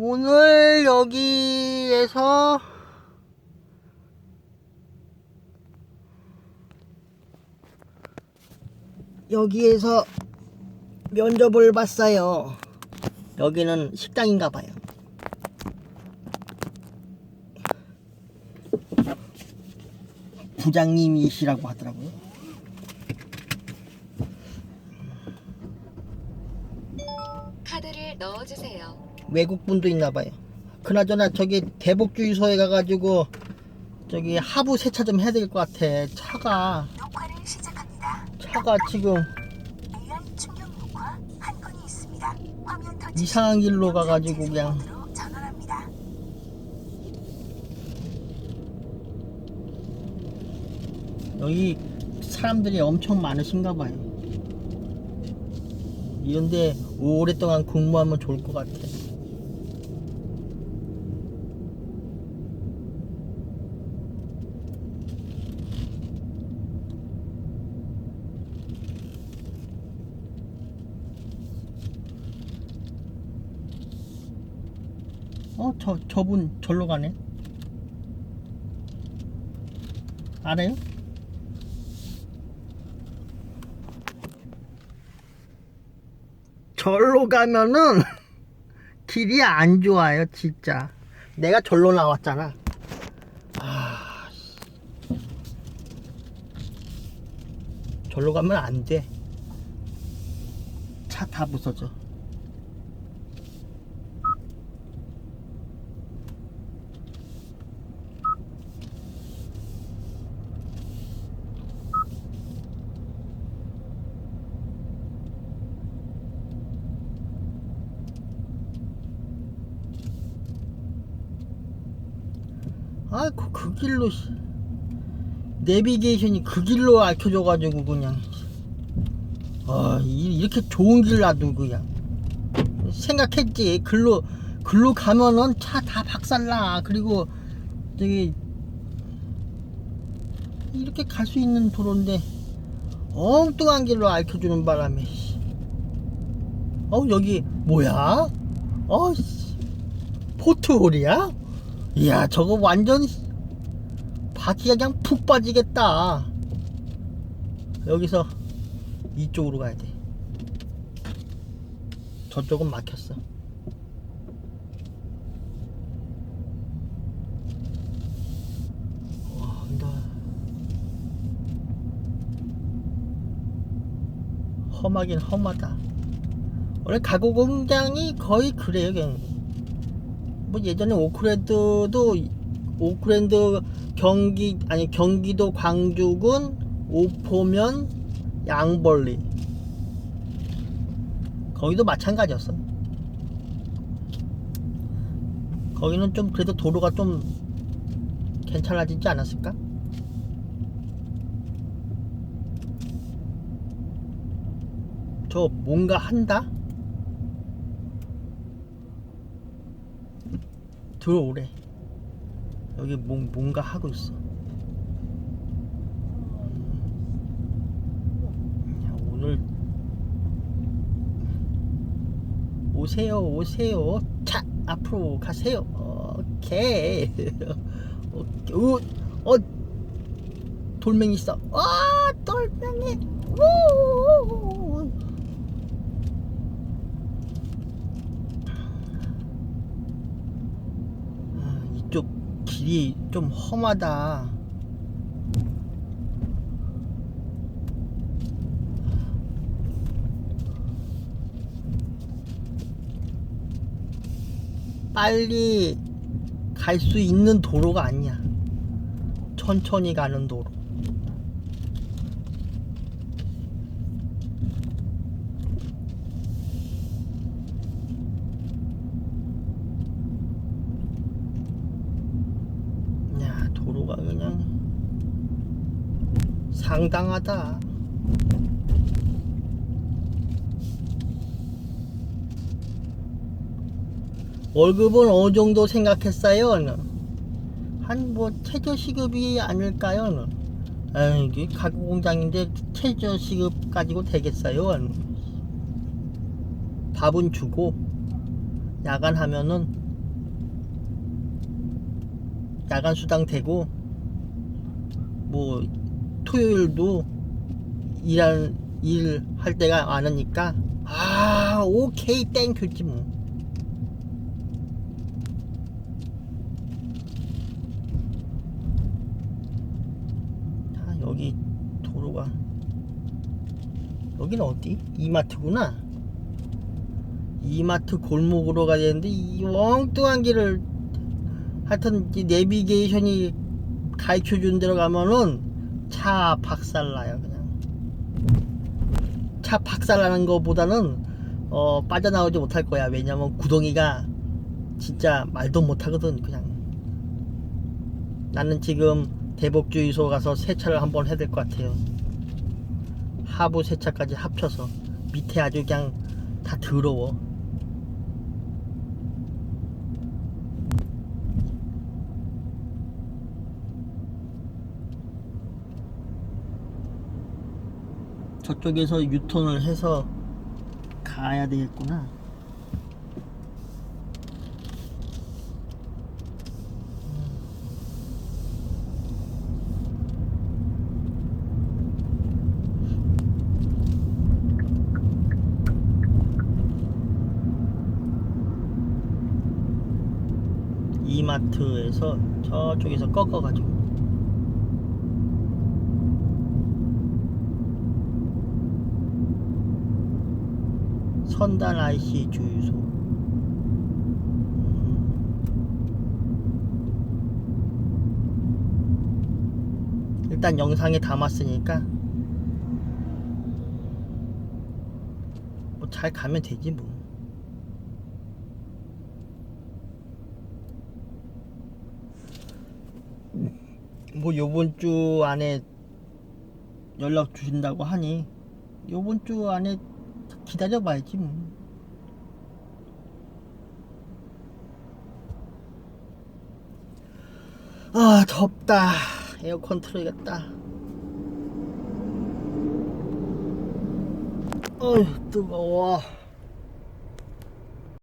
오늘 여기에서 여기에서 면접을 봤어요. 여기는 식당인가 봐요. 부장님이시라고 하더라고요. 카드를 넣어주세요. 외국 분도 있나 봐요. 그나저나 저기 대복주유소에 가가지고 저기 하부 세차 좀 해야 될 것 같아. 차가 녹화를 시작합니다. 차가 지금 AI 충격 녹화 한 건이 있습니다. 화면 터치 이상한 길로 가가지고 그냥 전환합니다. 여기 사람들이 엄청 많으신가 봐요. 이런데 오랫동안 근무하면 좋을 것 같아. 어, 저, 저분 절로 가네. 알아요? 절로 가면은 길이 안 좋아요, 진짜. 내가 절로 나왔잖아. 아, 씨. 절로 가면 안 돼. 차 다 부서져. 아, 그, 그 길로, 씨. 내비게이션이 그 길로 알려줘가지고, 그냥. 아, 이- 이렇게 좋은 길 놔두고, 그냥. 생각했지. 글로, 글로 가면은 차 다 박살나. 그리고, 저기, 이렇게 갈 수 있는 도로인데, 엉뚱한 길로 알려주는 바람에, 씨. 어, 여기, 뭐야? 어, 씨. 포트홀이야? 이야 저거 완전 바퀴가 그냥 푹 빠지겠다. 여기서 이쪽으로 가야 돼. 저쪽은 막혔어. 와, 나 험하긴 험하다. 원래 가구 공장이 거의 그래요 그냥 뭐 예전에 오크랜드도 오크랜드 경기 아니 경기도 광주군 오포면 양벌리 거기도 마찬가지였어. 거기는 좀 그래도 도로가 좀 괜찮아지지 않았을까? 저 뭔가 한다? 들어오래. 여기 뭔, 뭔가 하고 있어. 야, 오늘 오세요, 오세요. 차 앞으로 가세요. 오케이. 오케이. 우, 어, 돌멩이 있어. 아, 돌멩이. 우. 아, 이쪽 길이 좀 험하다. 빨리 갈 수 있는 도로가 아니야. 천천히 가는 도로. 야, 도로가 그냥 상당하다. 월급은 어느 정도 생각했어요? 한 뭐 최저 시급이 아닐까요? 에이, 이게 가구 공장인데 최저 시급 가지고 되겠어요? 밥은 주고 야간하면은 야간 수당 되고 뭐 토요일도 일할 일할 때가 많으니까 아 오케이 땡큐지 뭐. 아 여기 도로가 여기는 어디? 이마트구나. 이마트 골목으로 가야 되는데 이 엉뚱한 길을 하여튼 이 내비게이션이 가르쳐 준 대로 가면은 차 박살나요 그냥. 차 박살나는 것보다는 어 빠져나오지 못할 거야. 왜냐면 구덩이가 진짜 말도 못하거든 그냥. 나는 지금 대복주유소 가서 세차를 한번 해야 될 것 같아요. 하부 세차까지 합쳐서 밑에 아주 그냥 다 더러워 저쪽에서 유턴을 해서 가야 되겠구나. 이마트에서 저쪽에서 꺾어가지고 선단 IC 주유소. 음. 일단 영상에 담았으니까 뭐 잘 가면 되지 뭐. 뭐 요번 주 안에 연락 주신다고 하니 요번 주 안에 기다려 봐야지 뭐. 아 덥다. 에어컨 틀어야겠다. 어휴 뜨거워